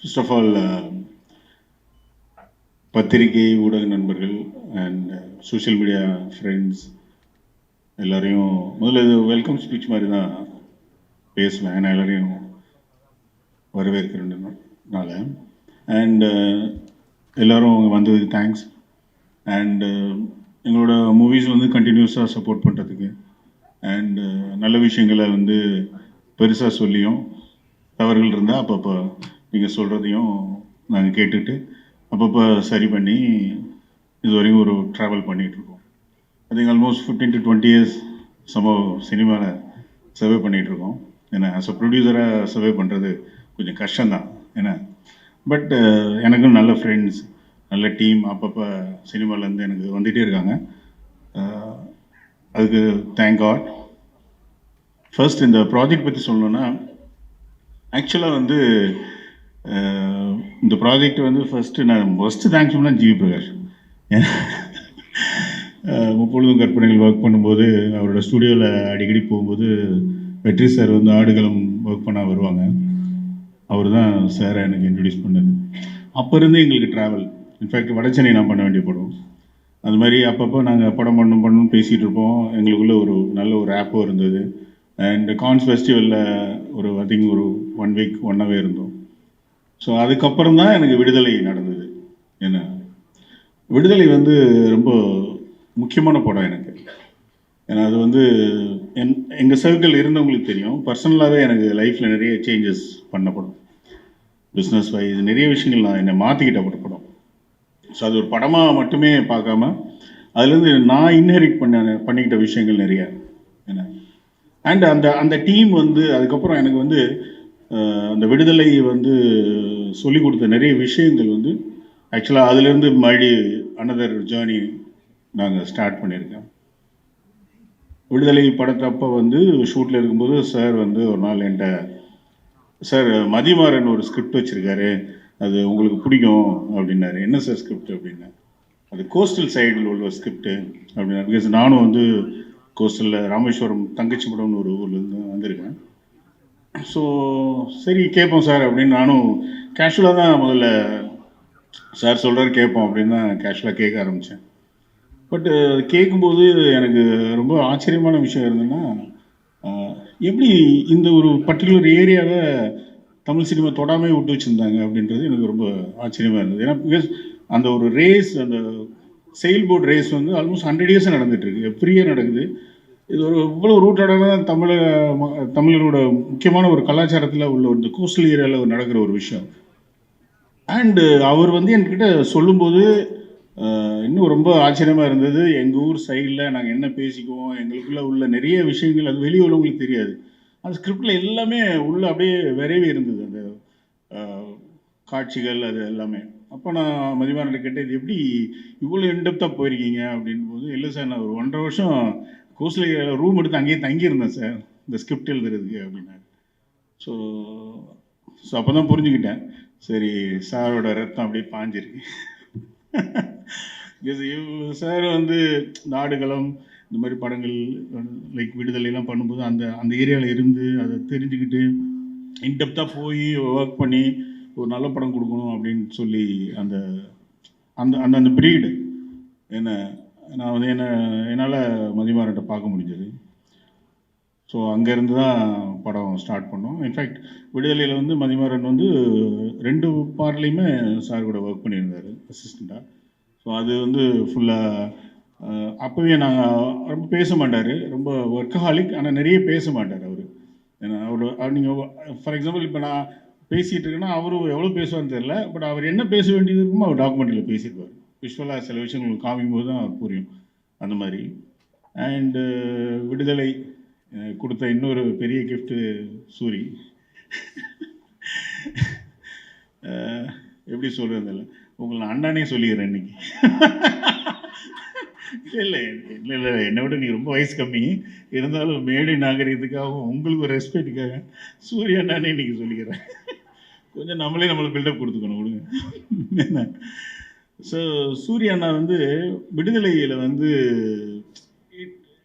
First of all பத்திரிகை ஊடக நண்பர்கள் அண்ட் சோஷியல் மீடியா ஃப்ரெண்ட்ஸ் எல்லோரையும் முதல்ல இது வெல்கம் ஸ்பீச் மாதிரி தான் பேசுவேன். ஏன்னா எல்லோரையும் வரவேற்கிறதுனால. அண்ட் uh, எல்லோரும் அவங்க வந்ததுக்கு தேங்க்ஸ் அண்ட் uh, எங்களோட மூவிஸ் வந்து கண்டினியூஸாக சப்போர்ட் பண்ணுறதுக்கு அண்டு நல்ல விஷயங்களை வந்து பெருசாக சொல்லியும் தவறுகள் இருந்தால் அப்பப்போ நீங்கள் சொல்கிறதையும் நாங்கள் கேட்டுட்டு அப்பப்போ சரி பண்ணி இது வரைக்கும் ஒரு ட்ராவல் பண்ணிகிட்ருக்கோம் I think almost fifteen to twenty years சம்பவம் சினிமாவில் சர்வே பண்ணிகிட்ருக்கோம் ஏன்னா ஆஸ் அ ப்ரொடியூசராக சர்வே பண்ணுறது கொஞ்சம் கஷ்டம்தான். ஏன்னா பட் uh, எனக்கும் நல்ல ஃப்ரெண்ட்ஸ் நல்ல டீம் அப்பப்போ சினிமாவிலேருந்து எனக்கு வந்துகிட்டே இருக்காங்க. Uh, அதுக்கு தேங்க் காட் ஃபர்ஸ்ட் இந்த ப்ராஜெக்ட் பற்றி சொல்லணுன்னா ஆக்சுவலாக வந்து இந்த ப்ராஜெக்ட் வந்து ஃபஸ்ட்டு நான் ஃபஸ்ட்டு தேங்க்ஸ் பண்ணால் ஜிவி பிரகாஷ். ஏன்னா, முப்பொழுதும் கற்பனைகள் ஒர்க் பண்ணும்போது அவரோட ஸ்டுடியோவில் அடிக்கடி போகும்போது வெற்றி சார் வந்து ஆடுகளம் ஒர்க் பண்ண வருவாங்க. அவர் தான் சாரை எனக்கு இன்ட்ரடியூஸ் பண்ணது. அப்போ இருந்து எங்களுக்கு ட்ராவல் இன்ஃபேக்ட் வடச்சென்னை நான் பண்ண வேண்டிய படம். அது மாதிரி அப்பப்போ நாங்கள் படம் பண்ணணும் பண்ணணும்னு பேசிகிட்டு இருப்போம். எங்களுக்குள்ளே ஒரு நல்ல ஒரு ஆப்பும் இருந்தது. அண்ட் கான்ஸ் ஃபெஸ்டிவலில் ஒரு ஐ திங்க் ஒரு ஒன் வீக் ஒன்னாகவே இருந்தோம். ஸோ அதுக்கப்புறம் தான் எனக்கு விடுதலை நடந்தது. என்ன? விடுதலை வந்து ரொம்ப முக்கியமான படம் எனக்கு. ஏன்னா அது வந்து என் எங்கள் சர்க்கிள் இருந்தவங்களுக்கு தெரியும். பர்சனலாகவே எனக்கு லைஃப்பில் நிறைய சேஞ்சஸ் பண்ண படம். பிஸ்னஸ் வைஸ் நிறைய விஷயங்கள் நான் என்னை மாற்றிக்கிட்ட ஒரு படம். ஸோ அது ஒரு படமாக மட்டுமே பார்க்காம அதுலேருந்து நான் இன்ஹெரிட் பண்ண பண்ணிக்கிட்ட விஷயங்கள் நிறைய. என்ன? அண்ட் அந்த அந்த டீம் வந்து அதுக்கப்புறம் எனக்கு வந்து அந்த விடுதலை வந்து சொல்லி கொடுத்த நிறைய விஷயங்கள் வந்து ஆக்சுவலாக அதுலேருந்து மறுபடி அனதர் ஜேர்னி நாங்கள் ஸ்டார்ட் பண்ணியிருக்கோம். விடுதலை படத்தப்போ வந்து ஷூட்டில் இருக்கும்போது சார் வந்து ஒரு நாள் என்கிட்ட சார் மதிமாறன் ஒரு ஸ்கிரிப்ட் வச்சுருக்காரு. அது உங்களுக்கு பிடிக்கும் அப்படின்னாரு. என்ன சார் ஸ்கிரிப்ட் அப்படின்னா. அது கோஸ்டல் சைடில் உள்ள ஸ்கிரிப்ட்டு அப்படின்னா பிகாஸ் நானும் வந்து கோஸ்டலில் ராமேஸ்வரம் தங்கச்சி படம்னு ஒரு ஊர்லேருந்து வந்திருக்கேன். ஸோ சரி கேட்போம் சார் அப்படின்னு நானும் கேஷுவலாக தான் முதல்ல சார் சொல்கிறார் கேட்போம் அப்படின்னு தான் கேஷுவலாக கேட்க ஆரம்பித்தேன் பட்டு கேட்கும்போது எனக்கு ரொம்ப ஆச்சரியமான விஷயம் இருந்ததுன்னா எப்படி இந்த ஒரு பர்டிகுலர் ஏரியாவை தமிழ் சினிமா தொடாமே விட்டு வச்சுருந்தாங்க அப்படின்றது எனக்கு ரொம்ப ஆச்சரியமாக இருந்தது. ஏன்னா பிகாஸ் அந்த ஒரு ரேஸ் அந்த செயல்போர்ட் ரேஸ் வந்து ஆல்மோஸ்ட் ஹண்ட்ரட் இயர்ஸ் நடந்துகிட்ருக்கு ஃப்ரீயாக எவ்ரி இயர் நடக்குது. இது ஒரு இவ்வளோ ரூட்டடான தமிழ ம- தமிழரோட முக்கியமான ஒரு கலாச்சாரத்தில் உள்ள இந்த கோஸ்டல் ஏரியாவில் நடக்கிற ஒரு விஷயம். அண்டு அவர் வந்து என்கிட்ட சொல்லும்போது இன்னும் ரொம்ப ஆச்சரியமாக இருந்தது. எங்கள் ஊர் சைடில் நாங்கள் என்ன பேசிக்குவோம் எங்களுக்குள்ளே உள்ள நிறைய விஷயங்கள் அது வெளியே உள்ளவங்களுக்கு தெரியாது. அந்த ஸ்கிரிப்டில் எல்லாமே உள்ளே அப்படியே விரைவி இருந்தது. அந்த காட்சிகள் அது எல்லாமே. அப்போ நான் மதிவானிட்ட கேட்டேன் இது எப்படி இவ்வளோ இன்டெப்த்தாக போயிருக்கீங்க? அப்படின் போது இல்லை சார் நான் ஒரு ஒன்றரை வருஷம் கோஸ்டில் ரூம் எடுத்து அங்கேயே தங்கியிருந்தேன் சார். இந்த ஸ்கிரிப்ட் எழுதுறதுக்கு அப்படின்னாரு ஸோ ஸோ அப்போ தான் புரிஞ்சுக்கிட்டேன். சரி சாரோட ரத்தம் அப்படியே பாஞ்சிருக்கு. சார் வந்து நாடுகளம் இந்த மாதிரி படங்கள் லைக் விடுதலைலாம் பண்ணும்போது அந்த அந்த ஏரியாவில் இருந்து அதை தெரிஞ்சுக்கிட்டு இன்டெப்த்தாக போய் ஒர்க் பண்ணி ஒரு நல்ல படம் கொடுக்கணும் அப்படின்னு சொல்லி அந்த அந்த அந்த அந்த ப்ரீடு என்ன நான் வந்து என்ன என்னால் மதிமாறன்ட்ட பார்க்க முடிஞ்சது. ஸோ அங்கேருந்து தான் படம் ஸ்டார்ட் பண்ணோம். இன்ஃபேக்ட் விடுதலையில் வந்து மதிமாறன் வந்து ரெண்டு பார்ட்லேயுமே சார் கூட ஒர்க் பண்ணியிருந்தார் அசிஸ்டண்ட்டாக ஸோ அது வந்து ஃபுல்லாக அப்போவே நாங்கள் ரொம்ப பேச மாட்டார். ரொம்ப ஒர்க்கஹாலிக் ஆனால் நிறைய பேச மாட்டார் அவர். ஏன்னா அவர் நீங்கள் ஃபார் எக்ஸாம்பிள் இப்போ நான் பேசிகிட்டு இருக்கேன்னா அவரும் எவ்வளோ பேசுவார்னு தெரில பட் அவர் என்ன பேச வேண்டியது இருக்குமோ அவர் டாக்குமெண்ட்டில் பேசியிருப்பார் விஷுவலாக சில விஷயங்கள் காமிக்கும்போது போது தான் புரியும். அந்த மாதிரி. அண்டு uh, விடுதலை uh, கொடுத்த இன்னொரு பெரிய கிஃப்ட்டு சூரி. Uh, எப்படி சொல்கிறது இல்லை உங்களை அண்ணானே சொல்லிடுறேன் இன்னைக்கு. இல்லை இல்லை இல்லை இல்லை என்னை விட நீ ரொம்ப வயசு கம்மி. இருந்தாலும் மேடை நாகரிகத்துக்காகவும் உங்களுக்கு ஒரு ரெஸ்பெக்ட்டுக்காக சூரிய அண்ணானே இன்னைக்கு சொல்லிக்கிறேன் கொஞ்சம் நம்மளே நம்மளை பில்டப் கொடுத்துக்கணும் கொடுங்க. என்ன? ஸோ சூரிய அண்ணா வந்து விடுதலையில் வந்து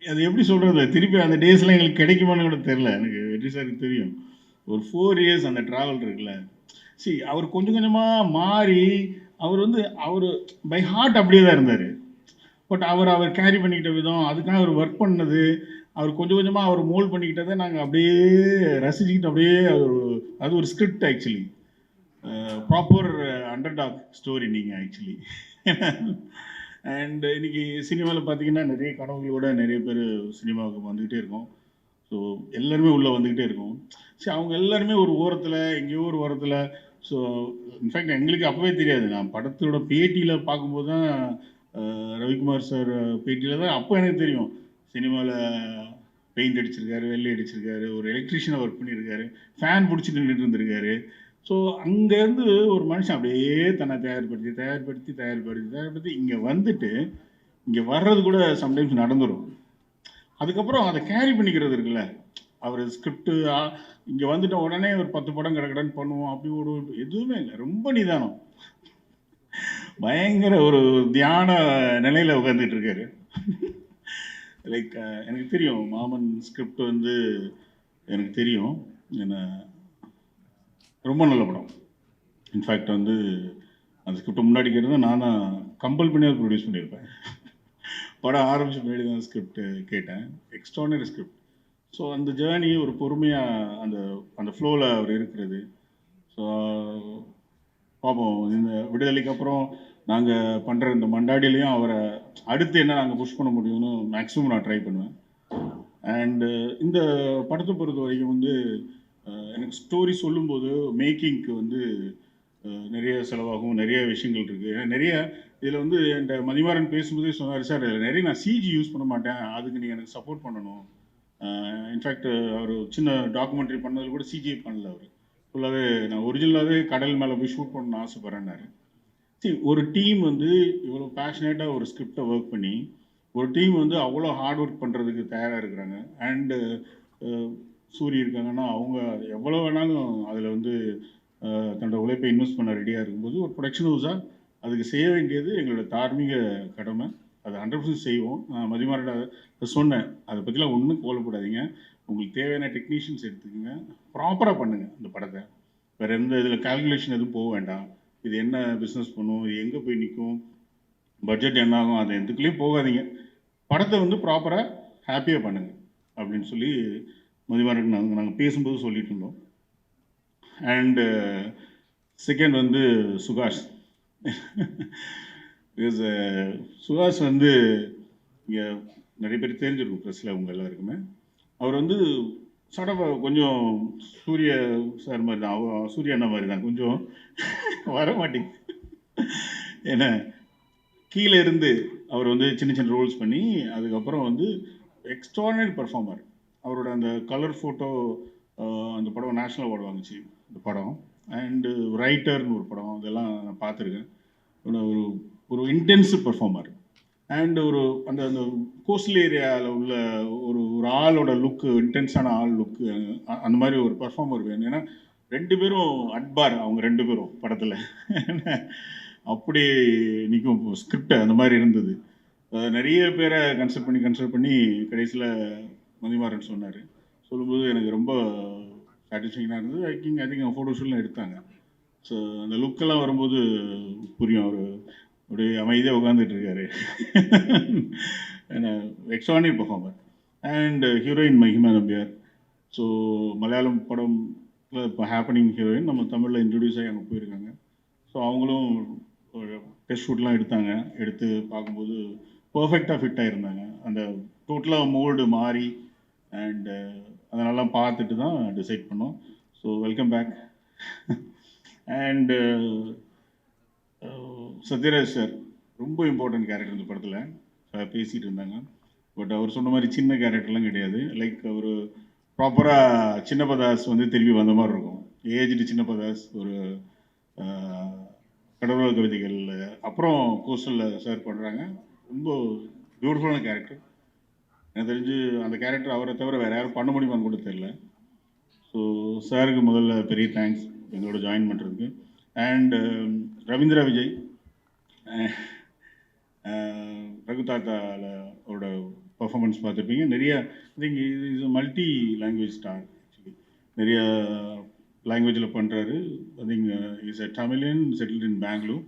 அது எப்படி சொல்கிறது திருப்பி அந்த டேஸ்லாம் எங்களுக்கு கிடைக்குமான்னு கூட தெரில எனக்கு வெற்றி சாருக்கு தெரியும். ஒரு ஃபோர் இயர்ஸ் அந்த ட்ராவல் இருக்குல்ல. சரி அவர் கொஞ்சம் கொஞ்சமாக மாறி அவர் வந்து அவர் பை ஹார்ட் அப்படியே தான் இருந்தார். பட் அவர் அவர் கேரி பண்ணிக்கிட்ட விதம் அதுக்காக அவர் ஒர்க் பண்ணது அவர் கொஞ்சம் கொஞ்சமாக அவர் மோல்ட் பண்ணிக்கிட்டதை நாங்கள் அப்படியே ரசிச்சுக்கிட்டு அப்படியே அது ஒரு அது ஒரு script actually proper underdog story நீங்கள் ஆக்சுவலி அண்ட் இன்னைக்கு சினிமாவில் பார்த்தீங்கன்னா நிறைய கனவுகளோட நிறைய பேர் சினிமாவுக்கு வந்துக்கிட்டே இருக்கோம். ஸோ எல்லாருமே உள்ளே வந்துக்கிட்டே இருக்கும். சரி அவங்க எல்லாருமே ஒரு ஓரத்தில் எங்கேயோ ஒரு ஓரத்தில் ஸோ இன்ஃபேக்ட் எங்களுக்கு அப்போவே தெரியாது. நான் படத்தோட பேட்டியில் பார்க்கும்போது தான் ரவிக்குமார் சார் பேட்டியில் தான் அப்போ எனக்கு தெரியும். சினிமாவில் பெயிண்ட் அடிச்சிருக்காரு வெள்ளை அடிச்சிருக்காரு ஒரு எலக்ட்ரிஷியனை ஒர்க் பண்ணியிருக்காரு ஃபேன் பிடிச்சி நின்றுட்டு இருந்திருக்காரு. ஸோ அங்கேருந்து ஒரு மனுஷன் அப்படியே தன்னை தயார்படுத்தி தயார்படுத்தி தயார்படுத்தி தயார்படுத்தி இங்கே வந்துட்டு இங்கே வர்றது கூட சம்டைம்ஸ் நடந்துடும் அதுக்கப்புறம் அதை கேரி பண்ணிக்கிறது இருக்குல்ல. அவர் ஸ்கிரிப்டு இங்கே வந்துட்ட உடனே ஒரு பத்து படம் கிடக்கடன்னு பண்ணுவோம் அப்படி ஓடுவோம் எதுவுமே இல்லை. ரொம்ப நிதானம். பயங்கர ஒரு தியான நிலையில் உட்காந்துட்டு இருக்காரு. லைக் எனக்கு தெரியும் மாமன் ஸ்கிரிப்ட் வந்து எனக்கு தெரியும். என்ன ரொம்ப நல்ல படம். இன்ஃபேக்ட் வந்து அந்த ஸ்கிரிப்டை முன்னாடி கேட்டது நானாக கம்பல் பண்ணி அதை ப்ரொடியூஸ் பண்ணியிருப்பேன். படம் ஆரம்பிச்ச முன்னாடி தான் ஸ்கிரிப்ட் கேட்டேன். எக்ஸ்ட்ரானரி ஸ்கிரிப்ட் ஸோ அந்த ஜேர்னி ஒரு பொறுமையாக அந்த அந்த ஃப்ளோவில் அவர் இருக்கிறது. ஸோ பார்ப்போம் இந்த விடுதலைக்கு அப்புறம் நாங்கள் பண்ணுற இந்த மண்டாடிலையும் அவரை அடுத்து என்ன நாங்கள் புஷ் பண்ண முடியும்னு மேக்ஸிமம் நான் ட்ரை பண்ணுவேன். அண்டு இந்த படத்தை பொறுத்த வரைக்கும் வந்து எனக்கு ஸ்டோரி சொல்லும்போது மேக்கிங்க்கு வந்து நிறைய செலவாகும் நிறைய விஷயங்கள் இருக்குது ஏன்னா நிறைய இதில் வந்து என்கிட்ட மதிமாறன் பேசும்போதே சொன்னார் சார் நிறைய நான் சிஜி யூஸ் பண்ண மாட்டேன். அதுக்கு நீங்கள் எனக்கு சப்போர்ட் பண்ணணும். இன்ஃபேக்ட் அவர் சின்ன டாக்குமெண்ட்ரி பண்ணதில் கூட சிஜி பண்ணல அவர். ஃபுல்லாகவே நான் ஒரிஜினலாகவே கடல் மேலே போய் ஷூட் பண்ணணும்னு ஆசைப்பட்றேன்னாரு. சரி ஒரு டீம் வந்து இவ்வளோ பேஷனேட்டாக ஒரு ஸ்கிரிப்டை ஒர்க் பண்ணி ஒரு டீம் வந்து அவ்வளோ ஹார்ட் ஒர்க் பண்ணுறதுக்கு தயாராக இருக்கிறாங்க. அண்டு சூரி இருக்காங்கன்னா அவங்க எவ்வளோ வேணாலும் அதில் வந்து தன்னோட உழைப்பை இன்வெஸ்ட் பண்ண ரெடியாக இருக்கும்போது ஒரு ப்ரொடக்ஷன் ஹவுஸாக அதுக்கு செய்ய வேண்டியது எங்களோட தார்மீக கடமை. அதை ஹண்ட்ரட் பர்சன்ட் செய்வோம். நான் மதிமாரோட சொன்னேன். அதை பற்றிலாம் ஒன்றும் கோலப்படாதீங்க உங்களுக்கு தேவையான டெக்னீஷியன்ஸ் எடுத்துக்கோங்க. ப்ராப்பராக பண்ணுங்கள் இந்த படத்தை. வேறு எந்த இதில் கால்குலேஷன் எதுவும் போக வேண்டாம். இது என்ன பிஸ்னஸ் பண்ணும்? இது எங்கே போய் நிற்கும் பட்ஜெட் என்ன ஆகும்? அது எதுக்குள்ளேயும் போகாதீங்க. படத்தை வந்து ப்ராப்பராக ஹாப்பியாக பண்ணுங்கள் அப்படின்னு சொல்லி மதிமாறன் நாங்கள் நாங்கள் பேசும்போது சொல்லிட்டு இருந்தோம் அண்டு செகண்ட் uh, வந்து சுகாஷ். பிகாஸ் uh, சுகாஷ் வந்து இங்கே நிறைய பேர் தெரிஞ்சிருக்கும் ப்ரெஸ்ஸில் அவங்க எல்லாருக்குமே. அவர் வந்து சடப்பாக uh, கொஞ்சம் சூரிய சார் மாதிரி தான். அவ சூரிய அண்ணா மாதிரி தான். கொஞ்சம் வர மாட்டேங்குது ஏன்னா கீழே இருந்து அவர் வந்து சின்ன சின்ன ரோல்ஸ் பண்ணி அதுக்கப்புறம் வந்து எக்ஸ்ட்ரானரி பர்ஃபார்மர் அவரோட அந்த கலர் ஃபோட்டோ அந்த படம் நேஷ்னல் அவார்டு வாங்குச்சு இந்த படம். அண்டு ரைட்டர்னு ஒரு படம் அதெல்லாம் நான் பார்த்துருக்கேன். ஒரு ஒரு இன்டென்சிவ் பர்ஃபார்மர் அண்ட் ஒரு அந்த அந்த கோஸ்டல் ஏரியாவில் உள்ள ஒரு ஒரு ஆளோட லுக்கு இன்டென்ஸான ஆள் லுக்கு அந்த மாதிரி ஒரு பர்ஃபார்மர் வேணும். ஏன்னா ரெண்டு பேரும் அட்பார் அவங்க ரெண்டு பேரும் படத்தில். அப்படி நிற்கும் ஸ்கிரிப்ட் அந்த மாதிரி இருந்தது. நிறைய பேரை கன்சல்ட் பண்ணி கன்சல்ட் பண்ணி கடைசியில் மதிமாறன் சொன்னார். சொல்லும்போது எனக்கு ரொம்ப சாட்டிஸ்ஃபைங்காக இருந்தது. ஐ திங்க் ஐ திங்க் அவங்க ஃபோட்டோஷூட்லாம் எடுத்தாங்க. ஸோ அந்த லுக்கெல்லாம் வரும்போது புரியும் அவர். அப்படியே அமைதியாக உட்காந்துட்டு இருக்காரு. Extraordinary performer and heroine Mahima Nambiar. So Malayalam படம் இப்போ ஹேப்பனிங் ஹீரோயின் நம்ம தமிழில் இன்ட்ரடியூஸ் ஆகி அங்கே போயிருக்காங்க. ஸோ அவங்களும் டெஸ்ட் ஷூட்லாம் எடுத்தாங்க. எடுத்து பார்க்கும்போது பர்ஃபெக்டாக ஃபிட் ஆகிருந்தாங்க அந்த டோட்டலாக மோல்டு மாறி அண்டு uh, அதனெல்லாம் பார்த்துட்டு தான் டிசைட் பண்ணோம். So welcome back and Sathyaraj sir ரொம்ப இம்பார்ட்டன்ட் கேரக்டர் இந்த படத்தில். பேசிகிட்டு இருந்தாங்க. பட் அவர் சொன்ன மாதிரி சின்ன கேரக்டர்லாம் கிடையாது. லைக் அவர் ப்ராப்பராக சின்ன பதாஸ் வந்து திரும்பி வந்த மாதிரி இருக்கும். ஏஜ்டு சின்ன பதாஸ் ஒரு அஹ், கடவுள் கவிதைகள் அப்புறம் கோஸ்டலில் சார் பண்ணுறாங்க ரொம்ப பியூட்டிஃபுல்லான கேரக்டர் எனக்கு தெரிஞ்சு அந்த கேரக்டர் அவரை தவிர வேறு யாரும் பண்ண முடியுமான்னு கூட தெரில ஸோ சாருக்கு முதல்ல பெரிய தேங்க்ஸ் எங்களோட ஜாயின் பண்ணுறதுக்கு அண்ட் um, ரவீந்திரா விஜய் ரகு தாத்தாவில் அவரோட பர்ஃபாமன்ஸ் பார்த்துருப்பீங்க. நிறைய ஐ திங்க் இது is multi language star actually நிறைய லாங்குவேஜில் பண்ணுறாரு I think is a Tamilan settled in Bangalore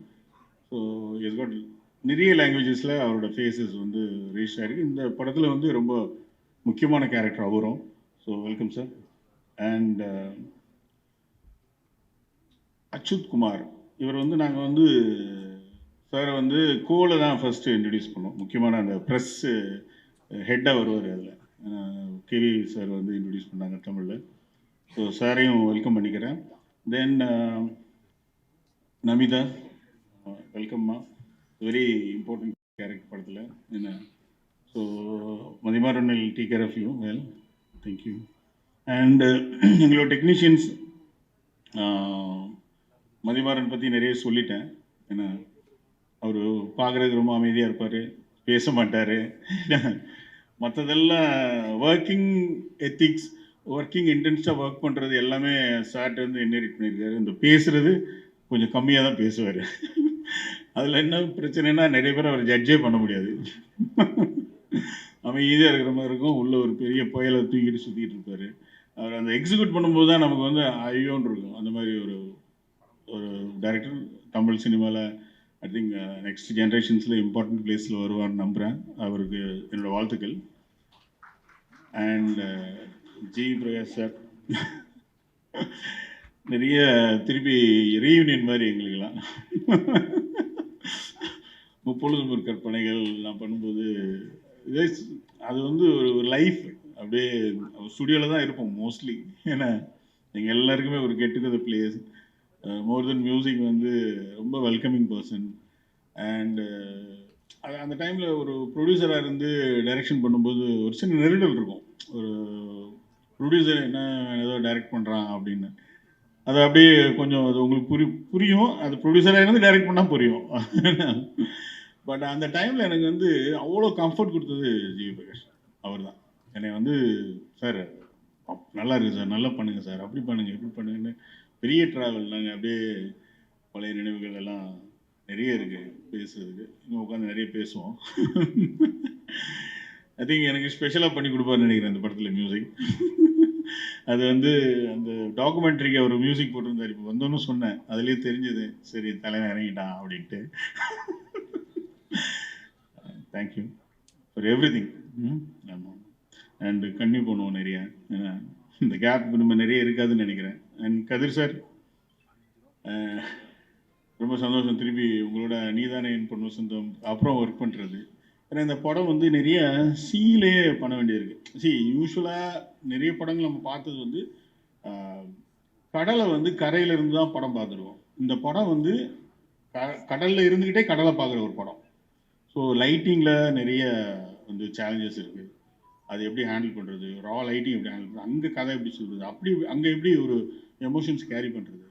so is got நிறைய லாங்குவேஜஸில் அவரோட ஃபேஸஸ் வந்து ரீச் ஆகிருக்கு இந்த படத்தில் வந்து ரொம்ப முக்கியமான கேரக்டர் அவரும். So welcome sir and Achyuth Kumar. இவர் வந்து நாங்கள் வந்து சார் வந்து கோவில் தான் ஃபஸ்ட்டு இன்ட்ரடியூஸ் பண்ணோம். முக்கியமான அந்த ப்ரெஸ்ஸு ஹெட்டாக வருவார் அதில். கேவி சார் வந்து இன்ட்ரடியூஸ் பண்ணாங்க தமிழில். ஸோ சாரையும் வெல்கம் பண்ணிக்கிறேன். Then uh, Namitha. Uh, வெல்கம்மா வெரி இம்பார்ட்டன்ட் கேரக்டர் படத்தில். என்ன? So Mathimaran will take care of you well thank you and எங்களோட டெக்னீஷியன்ஸ் மதிமாறன் பற்றி நிறைய சொல்லிட்டேன். ஏன்னா அவர் பார்க்குறதுக்கு ரொம்ப அமைதியாக இருப்பார். பேச மாட்டார். மற்றதெல்லாம் ஒர்க்கிங் எத்திக்ஸ் ஒர்க்கிங் இன்டென்ஸாக ஒர்க் பண்ணுறது எல்லாமே சார்ட் வந்து இன்ஹெரிட் பண்ணியிருக்காரு. இந்த பேசுகிறது கொஞ்சம் கம்மியாக தான் பேசுவார். அதில் என்ன பிரச்சனைனா நிறைய பேர் அவர் ஜட்ஜே பண்ண முடியாது. அமைதியாக இருக்கிற மாதிரி இருக்கும். உள்ள ஒரு பெரிய புயலை தூக்கிட்டு சுற்றிட்டு இருப்பார். அவர் அந்த எக்ஸிக்யூட் பண்ணும்போது தான் நமக்கு வந்து ஐயோன்னு இருக்கும். அந்த மாதிரி ஒரு ஒரு டைரக்டர் தமிழ் சினிமாவில் ஐ திங்க் நெக்ஸ்ட் uh, ஜென்ரேஷன்ஸில் இம்பார்ட்டன்ட் பிளேஸில் வருவார்னு நம்புகிறேன் அவருக்கு என்னோடய வாழ்த்துக்கள். அண்ட் ஜி பிரகாஷ் சார் நிறைய திருப்பி ரீயூனியன் மாதிரி எங்களுக்கெல்லாம். முப்பொழுது ஒரு கற்பனைகள் நான் பண்ணும்போது இதே அது வந்து ஒரு லைஃப் அப்படியே ஸ்டுடியோவில் தான் இருப்போம் மோஸ்ட்லி ஏன்னா எங்கள் எல்லாருக்குமே ஒரு get place more then music வந்து ரொம்ப வெல்கமிங் பர்சன் அண்டு அந்த டைமில் ஒரு ப்ரொடியூசராக இருந்து டைரெக்ஷன் பண்ணும்போது ஒரு சின்ன நெருடல் இருக்கும். ஒரு ப்ரொடியூசர் என்ன ஏதோ டைரக்ட் பண்ணுறான் அப்படின்னு. அது அப்படியே கொஞ்சம் அது உங்களுக்கு புரி புரியும். அது ப்ரொடியூசராக இருந்து டைரக்ட் பண்ணால் புரியும். பட் அந்த டைமில் எனக்கு வந்து அவ்வளோ கம்ஃபர்ட் கொடுத்தது ஜிவி பிரகாஷ் அவர் தான் என்னை வந்து சார் நல்லா இருக்குது சார். நல்லா பண்ணுங்க சார். அப்படி பண்ணுங்க இப்படி பண்ணுங்கன்னு பெரிய ட்ராவல் நாங்கள் அப்படியே பழைய நினைவுகள் எல்லாம் நிறைய இருக்குது பேசுறதுக்கு. இன்னும் உட்காந்து நிறைய பேசுவோம். ஐ திங்க் எனக்கு ஸ்பெஷலாக பண்ணி கொடுப்பாருன்னு நினைக்கிறேன் அந்த படத்தில் மியூசிக் அது வந்து அந்த டாக்குமெண்ட்ரிக்கு அவர் மியூசிக் போட்டிருந்தார். இப்போ வந்தோன்னு சொன்னேன். அதுலேயே தெரிஞ்சது. சரி தலைவன் இறங்கிட்டான் அப்படின்ட்டு. தேங்க்யூ ஃபார் எவ்ரி திங் ஆமாம் அண்டு கன்யூ பண்ணுவோம் நிறைய. ஏன்னா இந்த கேப் நம்ம நிறைய இருக்காதுன்னு நினைக்கிறேன். அண்ட் கதிர் சார் ரொம்ப சந்தோஷம். திருப்பி உங்களோட நீதானே என் பொண்ணு சொந்தம் அப்புறம் ஒர்க் பண்ணுறது ஏன்னா இந்த படம் வந்து நிறைய சீலே பண்ண வேண்டியிருக்கு. சி யூஸ்வலாக நிறைய படங்கள் நம்ம பார்த்தது வந்து கடலை வந்து கரையிலேருந்து தான் படம் பார்த்துருவோம். இந்த படம் வந்து க கடலில் இருந்துக்கிட்டே கடலை பார்க்குற ஒரு படம். ஸோ லைட்டிங்கில் நிறைய வந்து சேலஞ்சஸ் இருக்குது அது எப்படி ஹேண்டில் பண்ணுறது ரா லைட்டிங் எப்படி ஹேண்டில் பண்ணுறது அங்கே கதை எப்படி சொல்கிறது அப்படி அங்கே எப்படி ஒரு எமோஷன்ஸ் கேரி பண்ணுறது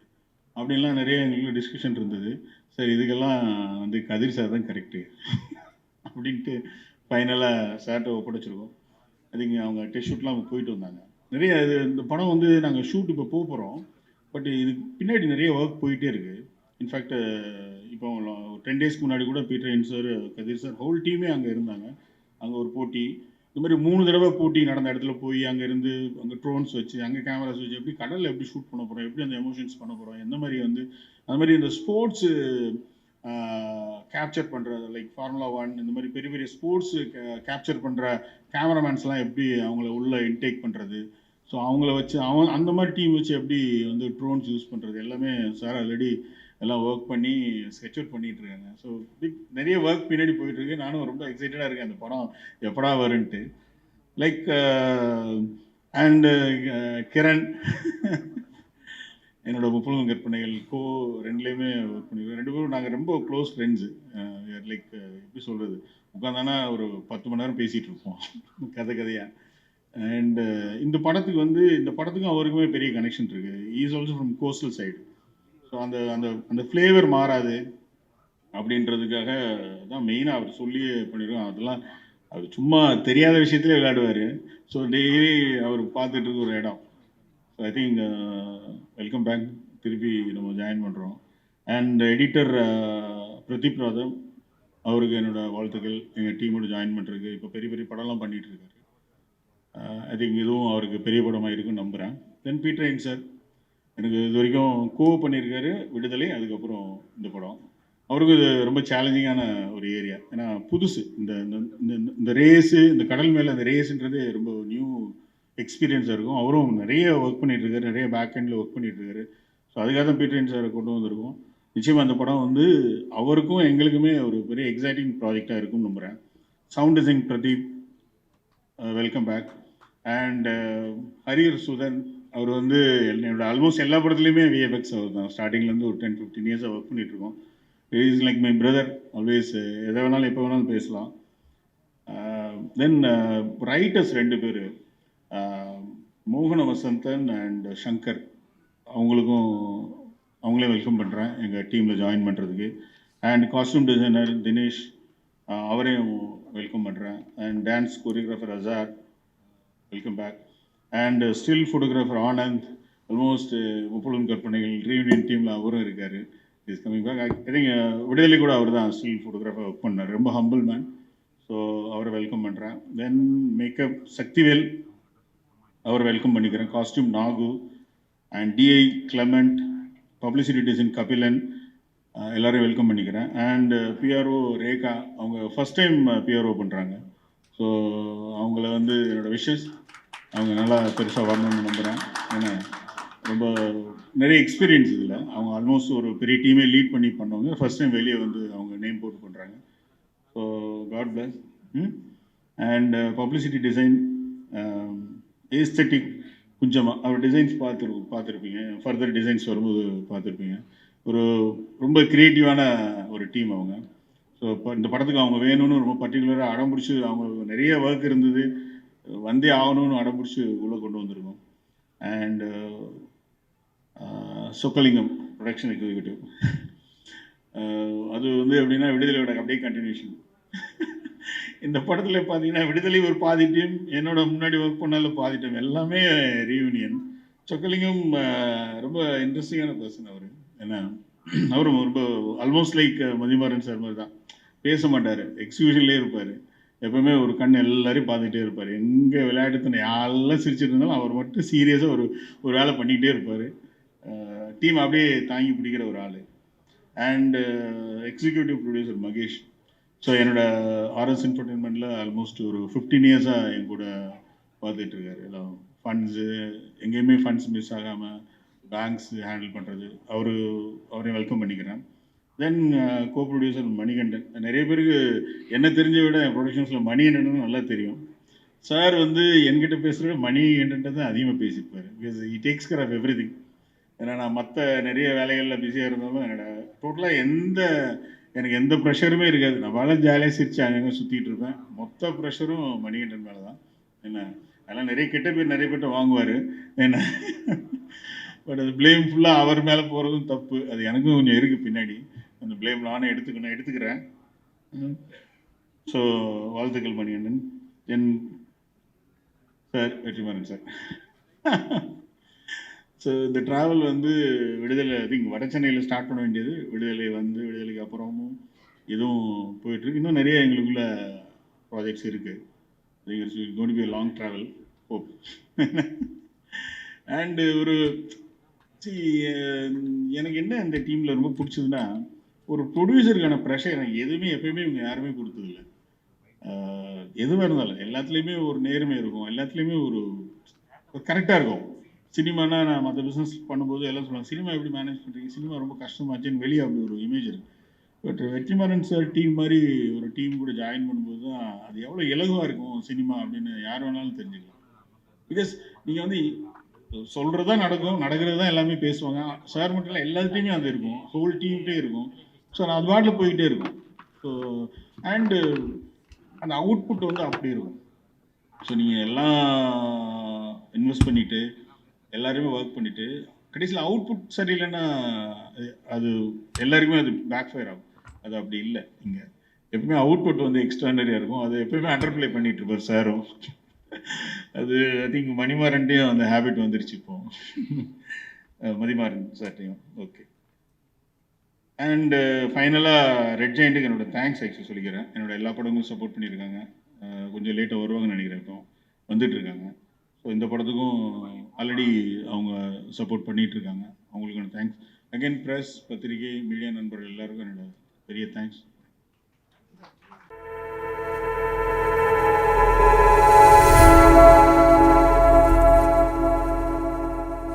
அப்படின்லாம் நிறைய எங்களுக்கு டிஸ்கஷன் இருந்தது. சரி இதுக்கெல்லாம் வந்து கதிர் சார் தான் கரெக்டு அப்படின்ட்டு ஃபைனலாக சார்ட்டை ஒப்படைச்சிருக்கோம். அதுக்கு அவங்க டெஸ்ட் ஷூட்லாம் போயிட்டு வந்தாங்க. நிறைய இது இந்த படம் வந்து நாங்கள் ஷூட் இப்போ போக போகிறோம் பட் இதுக்கு பின்னாடி நிறைய ஒர்க் போயிட்டே இருக்குது இன்ஃபேக்ட் uh, இப்போ டென் டேஸ்க்கு முன்னாடி கூட Peter sir Kathir sir whole டீமே அங்கே இருந்தாங்க. அங்கே ஒரு போட்டி. இந்த மாதிரி மூணு தடவை போட்டி நடந்த இடத்துல போய் அங்கே இருந்து அங்கே ட்ரோன்ஸ் வச்சு அங்கே கேமராஸ் வச்சு எப்படி கடலில் எப்படி ஷூட் பண்ண போகிறோம் எப்படி அந்த எமோஷன்ஸ் பண்ண போகிறோம் எந்த மாதிரி வந்து அந்த மாதிரி இந்த ஸ்போர்ட்ஸு கேப்சர் பண்ணுறது லைக் ஃபார்முலா ஒன் இந்த மாதிரி பெரிய பெரிய ஸ்போர்ட்ஸு கேப்சர் பண்ணுற கேமராமேன்ஸ்லாம் எப்படி அவங்கள உள்ள இன்டேக் பண்ணுறது ஸோ அவங்கள வச்சு அவன் அந்த மாதிரி டீம் வச்சு எப்படி வந்து ட்ரோன்ஸ் யூஸ் பண்ணுறது எல்லாமே சார் ஆல்ரெடி எல்லாம் ஒர்க் பண்ணி ஸ்கெட்ச் அவுட் பண்ணிட்டு இருக்காங்க ஸோ பிக் நிறைய ஒர்க் பின்னாடி போயிட்டு இருக்கு நானும் ரொம்ப எக்ஸைட்டடாக இருக்கேன். அந்த படம் எப்படா வருன்ட்டு. லைக் அண்டு கிரண் என்னோட முப்பதும் கற்பனைகள் கோ ரெண்டுலேயுமே ஒர்க் பண்ணிருக்கோம். ரெண்டு பேரும் நாங்கள் ரொம்ப க்ளோஸ் ஃப்ரெண்ட்ஸு லைக் எப்படி சொல்கிறது உட்காந்தானா ஒரு பத்து மணி நேரம் பேசிகிட்டு இருப்போம். கதை கதையாக அண்டு uh, இந்த படத்துக்கு வந்து இந்த படத்துக்கும் அவருக்குமே பெரிய கனெக்ஷன் இருக்குது is also from coastal side so அந்த அந்த அந்த ஃப்ளேவர் மாறாது அப்படின்றதுக்காக தான் மெயினாக அவர் சொல்லி பண்ணிடுவோம் அதெல்லாம் அவர் சும்மா தெரியாத விஷயத்துல விளையாடுவார். ஸோ டெய்லி அவர் பார்த்துட்டு இருக்க ஒரு இடம். So I think welcome back திருப்பி நம்ம ஜாயின் பண்ணுறோம் அண்ட் எடிட்டர் பிரதீப் ராதம் அவருக்கு என்னோடய வாழ்த்துக்கள். எங்கள் டீமோட ஜாயின் பண்ணுறதுக்கு இப்போ பெரிய பெரிய படம்லாம் பண்ணிட்டு இருக்காரு. Uh, ஐ திங்க் இதுவும் அவருக்கு பெரிய படமாக இருக்குன்னு நம்புகிறேன் தென் பீட்டர் சார் எனக்கு இது வரைக்கும் கோ பண்ணியிருக்காரு விடுதலை அதுக்கப்புறம் இந்த படம். அவருக்கு இது ரொம்ப சேலஞ்சிங்கான ஒரு ஏரியா ஏன்னா புதுசு. இந்த இந்த- இந்த ரேஸு இந்த கடல் மேலே அந்த ரேஸுன்றது ரொம்ப நியூ எக்ஸ்பீரியன்ஸாக இருக்கும். அவரும் நிறைய ஒர்க் பண்ணிட்டு நிறைய பேக் ஹெண்டில் ஒர்க் பண்ணிட்டு ஸோ அதுக்காக தான் பீட்டரின் சாரை கொண்டு வந்திருக்கோம். நிச்சயமாக அந்த படம் வந்து அவருக்கும் எங்களுக்குமே ஒரு பெரிய எக்ஸைட்டிங் ப்ராஜெக்டாக இருக்கும்னு நம்புகிறேன் sound design Pradeep welcome back and Harihara Sudhan அவர் வந்து என்னோட ஆல்மோஸ்ட் எல்லா படத்துலையுமே விஎஃப்எக்ஸ் அவர் தான். ஸ்டார்டிங்லேருந்து ஒரு டென் ஃபிஃப்டீன் இயர்ஸாக ஒர்க் பண்ணிட்டுருக்கோம். Is like my brother always எதை வேணாலும் எப்போ வேணாலும் பேசலாம். Uh, தென் ரைட்டர்ஸ் uh, ரெண்டு பேர் uh, மோகன வசந்தன் அண்ட் சங்கர். அவங்களுக்கும் அவங்களே வெல்கம் பண்ணுறேன் எங்கள் டீமில் ஜாயின் பண்ணுறதுக்கு அண்ட் காஸ்டியூம் டிசைனர் தினேஷ் அவரையும் வெல்கம் பண்ணுறேன் and dance choreographer Azhar welcome back and still photographer Anand almost முப்பலும் கற்பனைகள் ரீயூனியன் டீமில் அவரும் இருக்கார். Is coming back I think Viduthalai கூட அவர் தான் ஸ்டில் ஃபோட்டோகிராஃபர் ஒர்க் பண்ணார். ரொம்ப ஹம்பிள் மேன் ஸோ அவரை வெல்கம் பண்ணுறேன் தென் மேக்கப் சக்திவேல் அவர் வெல்கம் பண்ணிக்கிறேன். Costume Nagu and DI Clement publicity design Kabilan எல்லோரையும் வெல்கம் பண்ணிக்கிறேன். அண்ட் பிஆர்ஓ ரேகா அவங்க ஃபஸ்ட் டைம் பிஆர்ஓ பண்ணுறாங்க ஸோ அவங்கள வந்து என்னோடய விஷஸ் அவங்க நல்லா பெருசாக வரணும்னு நம்புகிறேன் ஏன்னா ரொம்ப நிறைய எக்ஸ்பீரியன்ஸ் இதில். அவங்க ஆல்மோஸ்ட் ஒரு பெரிய டீமே லீட் பண்ணி பண்ணவங்க. ஃபஸ்ட் டைம் வெளியே வந்து அவங்க நேம் போட்டு பண்ணுறாங்க so God bless and publicity design aesthetic குஞ்சமாக அவர் டிசைன்ஸ் பார்த்துரு பார்த்துருப்பீங்க. ஃபர்தர் டிசைன்ஸ் வரும்போது பார்த்துருப்பீங்க. ஒரு ரொம்ப க்ரியேட்டிவான ஒரு டீம் அவங்க. ஸோ இப்போ இந்த படத்துக்கு அவங்க வேணும்னு ரொம்ப பர்டிகுலராக அடம் பிடிச்சி அவங்க நிறைய ஒர்க் இருந்தது. வந்தே ஆகணும்னு அடம்பிடிச்சி உள்ளே கொண்டு வந்திருக்கோம். And uh, uh, Chockalingam production executive uh, அது வந்து எப்படின்னா விடுதலையோட அப்படியே கண்டினியூஷன் இந்த படத்தில் பார்த்தீங்கன்னா விடுதலை ஒரு பாதி டீம் என்னோட முன்னாடி ஒர்க் பண்ணால பாதி டீம் எல்லாமே ரீயூனியன் சொக்கலிங்கம் ரொம்ப இன்ட்ரெஸ்டிங்கான பர்சன் அவர். ஏன்னா அவரும் ரொம்ப ஆல்மோஸ்ட் லைக் மதிமாறன் சார் மாதிரி தான் பேச மாட்டார் எக்ஸிபிஷன்லேயே இருப்பார். எப்பவுமே ஒரு கண் எல்லாரையும் பார்த்துக்கிட்டே இருப்பார். எங்கே விளையாட்டுத்தனை யாரெல்லாம் சிரிச்சிட்டு இருந்தாலும் அவர் மட்டும் சீரியஸாக ஒரு ஒரு வேலை பண்ணிக்கிட்டே இருப்பார். டீம் அப்படியே தாங்கி பிடிக்கிற ஒரு ஆள். And executive producer Mahesh. So என்னோட ஆர்எஸ் என்டர்டெயின்மெண்ட்டில் ஆல்மோஸ்ட் ஒரு ஃபிஃப்டீன் இயர்ஸாக என் கூட பார்த்துட்டு இருக்காரு. எல்லாம் ஃபண்ட்ஸு எங்கேயுமே ஃபண்ட்ஸ் மிஸ் ஆகாமல் பேங்க்ஸ் ஹேண்டில் பண்ணுறது அவர் அவரையும் வெல்கம் பண்ணிக்கிறேன். Then co producer Manikandan. நிறைய பேருக்கு என்ன தெரிஞ்ச விட ப்ரொடக்ஷன்ஸில் மணிகண்டன் நல்லா தெரியும். சார் வந்து என்கிட்ட பேசுகிற மணிகண்டன் தான் அதிகமாக பேசியிருப்பார் because he takes care of everything ஏன்னா நான் மற்ற நிறைய வேலைகளில் பிஸியாக இருந்தாலும் என்னோட டோட்டலாக எந்த எனக்கு எந்த ப்ரெஷருமே இருக்காது. நான் வேலை ஜாலியாக சிரிச்சு அங்கங்கே சுற்றிட்டு இருப்பேன். மொத்த ப்ரெஷரும் மணிகண்டன் மேலே தான் என்ன அதெல்லாம் நிறைய கெட்ட பேர் நிறைய பேர்ட்ட வாங்குவார். என்ன பட் அது ப்ளேம் ஃபுல்லாக அவர் மேலே போகிறதும் தப்பு. அது எனக்கும் கொஞ்சம் இருக்குது பின்னாடி. அந்த ப்ளேம் நானே எடுத்துக்கணும் எடுத்துக்கிறேன். ஸோ வாழ்த்துக்கள் மணிகண்டன் என் சார் வெற்றிமாறன் சார். ஸோ இந்த ட்ராவல் வந்து விடுதலை ஐ திங்க் வட சென்னையில் ஸ்டார்ட் பண்ண வேண்டியது. விடுதலை வந்து விடுதலைக்கு அப்புறமும் இதுவும் போயிட்டுருக்கு இன்னும் நிறைய எங்களுக்குள்ள ப்ராஜெக்ட்ஸ் இருக்குது it's gonna be long travel hope and ஒரு எனக்கு என்ன இந்த டீமில் ரொம்ப பிடிச்சதுன்னா ஒரு ப்ரொடியூசருக்கான ப்ரெஷர் எனக்கு எதுவுமே எப்பயுமே இவங்க யாருமே கொடுத்ததில்ல. எதுவாக இருந்தாலும் எல்லாத்துலேயுமே ஒரு நேர்மை இருக்கும். எல்லாத்துலேயுமே ஒரு கரெக்டாக இருக்கும். சினிமானா நான் மற்ற பிஸ்னஸ் பண்ணும்போது எல்லாம் சொல்லுவாங்க சினிமா எப்படி மேனேஜ் பண்ணுறீங்க சினிமா ரொம்ப கஷ்டமாச்சுன்னு வெளியே அப்படி ஒரு இமேஜ் இருக்கு. பட் வெற்றிமாறன் சார் டீம் மாதிரி ஒரு டீம் கூட ஜாயின் பண்ணும்போது தான் அது எவ்வளோ இலகுவாக இருக்கும் சினிமா அப்படின்னு யார் வேணாலும் தெரிஞ்சுக்கலாம். பிகாஸ் நீங்கள் வந்து சொல்கிறது தான் நடக்கும் நடக்கிறது தான் எல்லாமே பேசுவாங்க. சார் மட்டும் இல்லை எல்லாத்துலேயுமே அது இருக்கும். ஹோல் டீம்கிட்டே இருக்கும். ஸோ நான் அது பாட்டில் போயிட்டே இருக்கும். ஸோ அண்டு அந்த அவுட்புட் வந்து அப்படி இருக்கும். ஸோ நீங்கள் எல்லாம் இன்வெஸ்ட் பண்ணிவிட்டு எல்லாருமே ஒர்க் பண்ணிவிட்டு கடைசியில் அவுட்புட் சரியில்லைன்னா அது- அது எல்லாருக்குமே அது பேக் ஃபயர் ஆகும். அது அப்படி இல்லை இங்கே. எப்பவுமே அவுட்புட் வந்து எக்ஸ்ட்ரானரியாக இருக்கும். அது எப்பவுமே அண்டர் ப்ளே பண்ணிட்டு இருப்பார் சாரும். அது ஐ திங்க் மணிமாறன்ட்டையும் அந்த ஹேபிட் வந்துருச்சு இப்போ. மதிமாறன் சார்ட்டையும். ஓகே அண்டு ஃபைனலாக ரெட் ஜெயிண்ட்டுக்கு என்னோடய தேங்க்ஸ் ஆக்சுவலி சொல்லிக்கிறேன். என்னோடய எல்லா படங்களும் சப்போர்ட் பண்ணியிருக்காங்க. கொஞ்சம் லேட்டாக வருவாங்கன்னு நினைக்கிறேன் இப்போ. வந்துட்டு இருக்காங்க. ஸோ இந்த படத்துக்கும் ஆல்ரெடி அவங்க சப்போர்ட் பண்ணிகிட்ருக்காங்க இருக்காங்க. அவங்களுக்கு தேங்க்ஸ் அகைன் ப்ரெஸ் பத்திரிகை மீடியா நண்பர்கள் எல்லாருக்கும் என்னோட பெரிய தேங்க்ஸ்